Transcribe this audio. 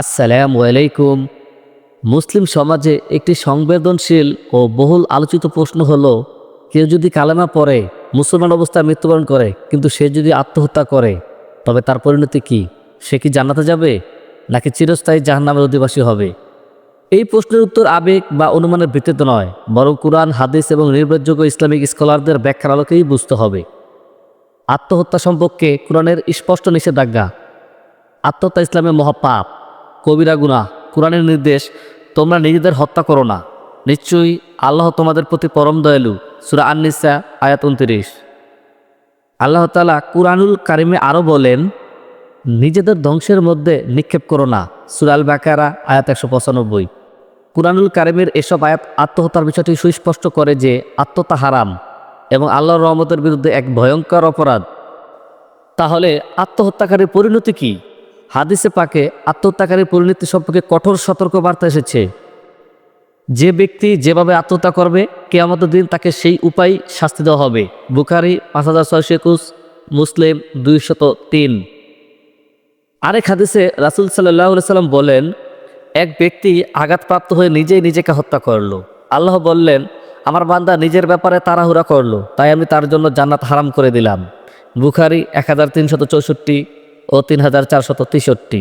আসসালামু আলাইকুম। মুসলিম সমাজে একটি সংবেদনশীল ও বহুল আলোচিত প্রশ্ন হল, কেউ যদি কালেমা পড়ে, মুসলমান অবস্থায় মৃত্যুবরণ করে, কিন্তু সে যদি আত্মহত্যা করে, তবে তার পরিণতি কি? সে কি জানাতে যাবে, নাকি চিরস্থায়ী জাহান্নামের অধিবাসী হবে? এই প্রশ্নের উত্তর আবেগ বা অনুমানের ভিত্তিতে নয়, বরং কোরআন, হাদিস এবং নির্ভরযোগ্য ইসলামিক স্কলারদের ব্যাখ্যার আলোকেই বুঝতে হবে। আত্মহত্যা সম্পর্কে কোরআনের স্পষ্ট নিষেধাজ্ঞা। আত্মহত্যা ইসলামের মহাপাপ। কবিরা গুনাহ, কোরআনের নির্দেশ, তোমরা নিজেদের হত্যা করো না। নিশ্চয়ই আল্লাহ তোমাদের প্রতি পরম দয়ালু। সুরা আননিসা, আয়াত উনত্রিশ। আল্লাহ তালা কুরআনুল কারিমে আরও বলেন, নিজেদের ধ্বংসের মধ্যে নিক্ষেপ করো না। সুরাল বাকারা আয়াত একশো পঁচানব্বই। কুরআনুল কারিমের এসব আয়াত আত্মহত্যার বিষয়টি সুস্পষ্ট করে যে আত্মহত্যা হারাম এবং আল্লাহর রহমতের বিরুদ্ধে এক ভয়ঙ্কর অপরাধ। তাহলে আত্মহত্যাকারীর পরিণতি কি? হাদিসে পাকে আত্মহত্যাকারীর পরিণতি সম্পর্কে কঠোর সতর্ক বার্তা এসেছে। যে ব্যক্তি যেভাবে আত্মহত্যা করবে কে কেয়ামতের দিন তাকে সেই উপায় শাস্তি দেওয়া হবে। বুখারি পাঁচ হাজার ছয়শো একুশ, মুসলিম দুইশত তিন। আরেক হাদিসে রাসুল সাল্লাহ সাল্লাম বলেন, এক ব্যক্তি আঘাতপ্রাপ্ত হয়ে নিজেই নিজেকে হত্যা করল। আল্লাহ বললেন, আমার বান্দা নিজের ব্যাপারে তাড়াহুড়া করল, তাই আমি তার জন্য জান্নাত হারাম করে দিলাম। বুখারি এক হাজার তিনশত চৌষট্টি ও তিন হাজার চারশত তেষট্টি।